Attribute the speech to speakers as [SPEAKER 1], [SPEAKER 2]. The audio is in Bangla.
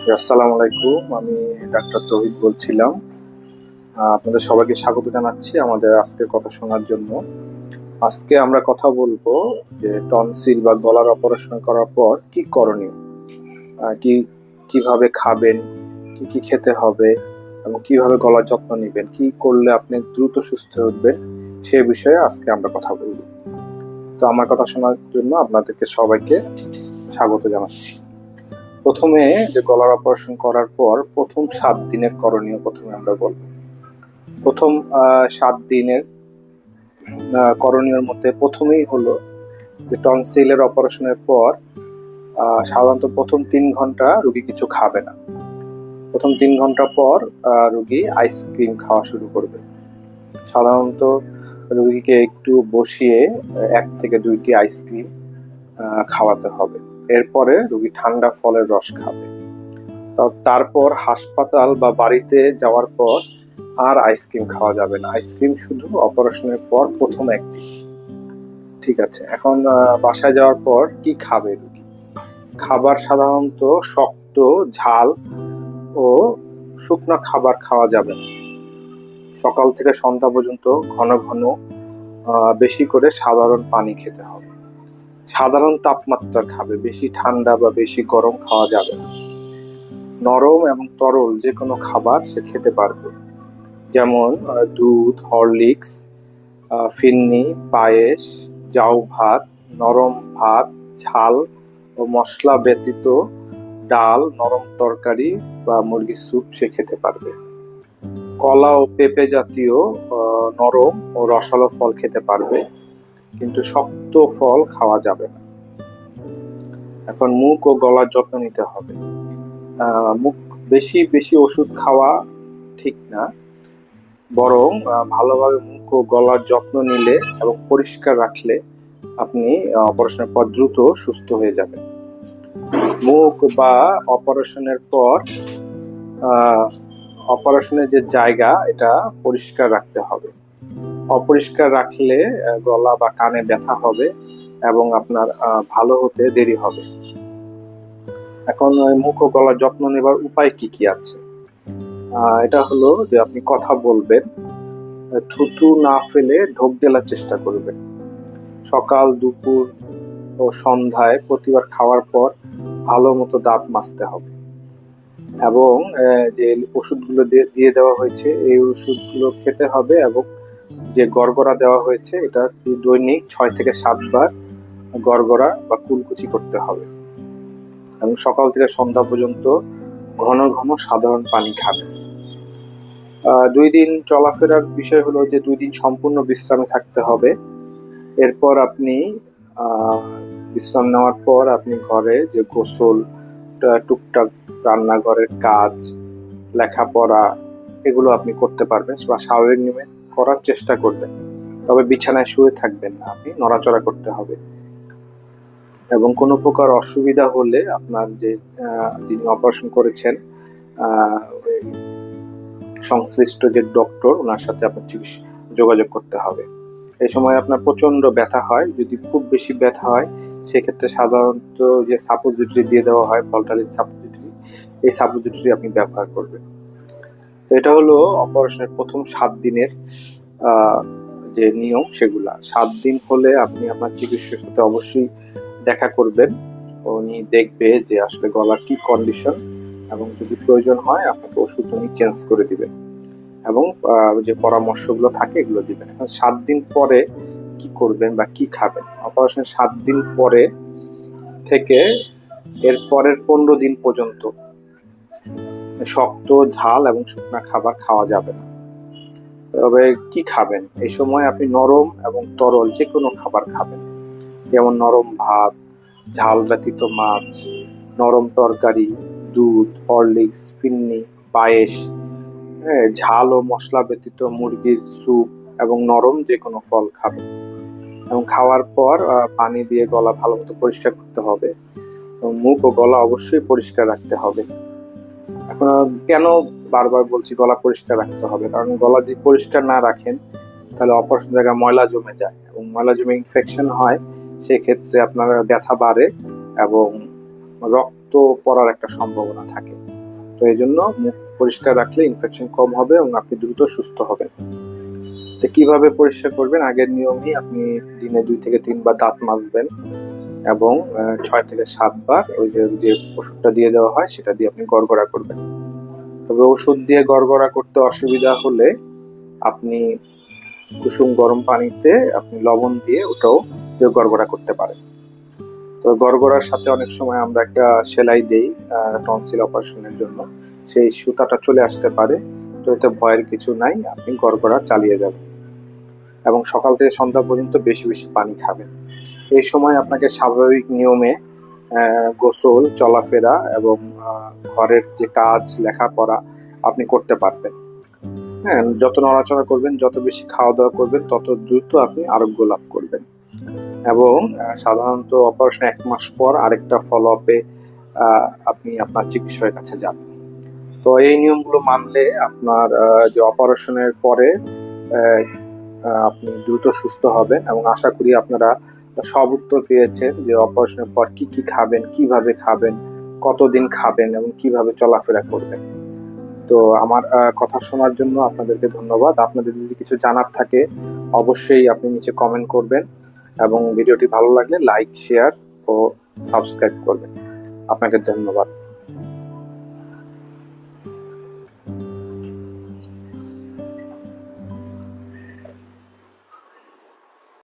[SPEAKER 1] আসসালামু আলাইকুম। আমি ডাক্তার তৌহিদ বলছিলাম। আপনাদের সবাইকে স্বাগত জানাচ্ছি আমাদের আজকের কথা শোনার জন্য। আজকে আমরা কথা বলব যে টনসিল বা গলার অপারেশন করার পর কি করণীয়? কি, কীভাবে খাবেন? কি কি খেতে হবে? এবং কীভাবে গলার যত্ন নেবেন? কি করলে আপনি দ্রুত সুস্থ উঠবেন? সে বিষয়ে আজকে আমরা কথা বলব। তো আমার কথা শোনার জন্য আপনাদেরকে সবাইকে স্বাগত জানাচ্ছি। প্রথমে যে গলার অপারেশন করার পর প্রথম সাত দিনের করণীয় প্রথমে আমরা বলব। প্রথম সাত দিনের করণীয়র মধ্যে প্রথমেই হলো যে টনসিলের অপারেশনের পর সাধারণত প্রথম তিন ঘণ্টা রুগী কিছু খাবে না। প্রথম তিন ঘণ্টা পর রুগী আইসক্রিম খাওয়া শুরু করবে। সাধারণত রুগীকে একটু বসিয়ে, এক থেকে দুইটি আইসক্রিম খাওয়াতে হবে। এরপরে রুগী ঠান্ডা ফলের রস খাবে। তারপর হাসপাতাল বা বাড়িতে যাওয়ার পর আর আইসক্রিম খাওয়া যাবে না। আইসক্রিম শুধু অপারেশনের পর প্রথম একদিন। ঠিক আছে, এখন বাসায় যাওয়ার পর কি খাবে রুগী? খাবার সাধারণত শক্ত ঝাল ও শুকনো খাবার খাওয়া যাবে না। সকাল থেকে সন্ধ্যা পর্যন্ত ঘন ঘন বেশি করে সাধারণ পানি খেতে হবে। সাধারণ তাপমাত্রা খাবে, বেশি ঠান্ডা বা বেশি গরম খাওয়া যাবে না। নরম এবং তরল যে কোনো খাবার সে খেতে পারবে। যেমন দুধ, হরলিক্স ফিন্নি পায়েস, জাউ ভাত, নরম ভাত, ঝাল ও মশলা ব্যতীত ডাল, নরম তরকারি বা মুরগির স্যুপ সে খেতে পারবে। কলা ও পেঁপে জাতীয় নরম ও রসালো ফল খেতে পারবে। কিন্তু শক্ত ফল খাওয়া যাবে না। এখন মুখ ও গলার যত্ন নিতে হবে। মুখ বেশি বেশি ওষুধ খাওয়া ঠিক না। বরং ভালোভাবে মুখ ও গলার যত্ন নিলে এবং পরিষ্কার রাখলে আপনি অপারেশনের পর দ্রুত সুস্থ হয়ে যাবেন। মুখ বা অপারেশনের পর অপারেশনের যে জায়গা, এটা পরিষ্কার রাখতে হবে। অপরিষ্কার রাখলে গলা বা কানে ব্যথা হবে এবং আপনার ভালো হতে দেরি হবে। এখন মুখ ও গলার যত্ন নেবার উপায় কি কি আছে? এটা হলো যে আপনি কথা বলবেন, থুতু না ফেলে ঢোক দেওয়ার চেষ্টা করবেন। সকাল, দুপুর ও সন্ধ্যায় প্রতিবার খাওয়ার পর ভালো মতো দাঁত মাজতে হবে। এবং যে ওষুধগুলো দিয়ে দেওয়া হয়েছে, এই ওষুধগুলো খেতে হবে এবং যে গড়গড়া দেওয়া হয়েছে, এটা দৈনিক ছয় থেকে সাতবার গড়গড়া বা কুলকুচি করতে হবে? এবং সকাল থেকে সন্ধ্যা পর্যন্ত ঘন ঘন সাধারণ পানি খাবে। দুই দিন চলাফেরার বিষয় হলো যে দুই দিন সম্পূর্ণ বিশ্রামে থাকতে হবে। এরপর আপনি বিশ্রাম নেওয়ার পর আপনি ঘরে যে গোসল টুকটাক রান্নাঘরের কাজ, লেখাপড়া, এগুলো আপনি করতে পারবেন বা স্বাভাবিক নিয়মে করার চেষ্টা করবেন। তবে বিছানায় শুয়ে থাকবেন না আপনি, নড়াচড়া করতে হবে। এবং কোনো প্রকার অসুবিধা হলে আপনার যে যিনি অপারেশন করেছেন সংশ্লিষ্ট যে ডক্টর ওনার সাথে আপনার চিকিৎসা, যোগাযোগ করতে হবে। এই সময় আপনার প্রচণ্ড ব্যথা হয়। যদি খুব বেশি ব্যথা হয়, সেক্ষেত্রে সাধারণত যে সাপোজিটরি দিয়ে দেওয়া হয় ভলটালিন সাপোজিটরি এই সাপোজিটরি আপনি ব্যবহার করবেন। এটা হলো অপারেশনের প্রথম সাত দিনের যে নিয়ম সেগুলা। সাত দিন হলে আপনি আপনার চিকিৎসকের সাথে অবশ্যই দেখা করবেন। উনি দেখবে যে আসলে গলার কি কন্ডিশন এবং যদি প্রয়োজন হয় আপনাকে ওষুধ উনি চেঞ্জ করে দিবেন এবং যে পরামর্শগুলো থাকে এগুলো দিবেন। এখন সাত দিন পরে কি করবেন বা কি খাবেন? অপারেশন সাত দিন পরে থেকে এর পরের পনেরো দিন পর্যন্ত শক্ত ঝাল এবং শুকনা খাবার খাওয়া যাবে না। তবে কি খাবেন? এই সময় আপনি নরম এবং তরল যে কোনো খাবার খাবেন। যেমন নরম ভাত, ঝাল ব্যতীত মাছ, নরম তরকারি, দুধ, হরলিক্স, ফিন্নি, পায়েস হ্যাঁ ঝাল ও মশলা ব্যতীত মুরগির স্যুপ এবং নরম যে কোনো ফল খাবেন। এবং খাওয়ার পর পানি দিয়ে গলা ভালো মতো পরিষ্কার করতে হবে। এবং মুখ ও গলা অবশ্যই পরিষ্কার রাখতে হবে। কেন বারবার বলছি গলা পরিষ্কার রাখতে হবে? কারণ গলা যদি পরিষ্কার না রাখেন, তাহলে অপারেশন জায়গায় ময়লা জমে যায় এবং ময়লা জমে ইনফেকশন হয়, সেক্ষেত্রে আপনার ব্যথা বাড়ে এবং রক্ত পড়ার একটা সম্ভাবনা থাকে। তো এই জন্য মুখ পরিষ্কার রাখলে ইনফেকশন কম হবে এবং আপনি দ্রুত সুস্থ হবেন। তো কীভাবে পরিষ্কার করবেন? আগের নিয়মই আপনি দিনে দুই থেকে তিনবার দাঁত মাজবেন। এবং ছয় থেকে সাতবার ওই যে ওষুধটা দিয়ে দেওয়া হয়, সেটা দিয়ে আপনি গড়গড়া করবেন। তবে ওষুধ দিয়ে গড়গড়া করতে অসুবিধা হলে আপনি কুসুম গরম পানিতে আপনি লবণ দিয়ে ওটাও দিয়ে গড়গড়া করতে পারেন। তো গড়গড়ার সাথে অনেক সময় আমরা একটা সেলাই দেই টনসিল অপারেশনের জন্য। সেই সুতাটা চলে আসতে পারে, তো এতে ভয়ের কিছু নাই, আপনি গড়গড়া চালিয়ে যাবেন। এবং সকাল থেকে সন্ধ্যা পর্যন্ত বেশি বেশি পানি খাবেন। এই সময় আপনাকে স্বাভাবিক নিয়মে গোসল, চলাফেরা এবং ঘরের যে কাজ, লেখাপড়া আপনি করতে পারবেন। হ্যাঁ যত নড়াচড়া করবেন, যত বেশি খাওয়া দাওয়া করবেন, তত দ্রুত আপনি আরোগ্য লাভ করবেন। এবং সাধারণত অপারেশন এক মাস পর আরেকটা ফলো আপে আপনি আপনার চিকিৎসকের কাছে যাবেন। তো এই নিয়মগুলো মানলে আপনার যে অপারেশনের পরে আপনি দ্রুত সুস্থ হবেন এবং আশা করি আপনারা সব উত্তর পেয়েছেন যে অপারেশনের পর কি কি খাবেন, কীভাবে খাবেন, কতদিন খাবেন এবং কীভাবে চলাফেরা করবেন। তো আমার কথা শোনার জন্য আপনাদেরকে ধন্যবাদ। আপনাদের যদি কিছু জানার থাকে, অবশ্যই আপনি নিচে কমেন্ট করবেন এবং ভিডিওটি ভালো লাগলে লাইক শেয়ার ও সাবস্ক্রাইব করবেন। আপনাকে ধন্যবাদ।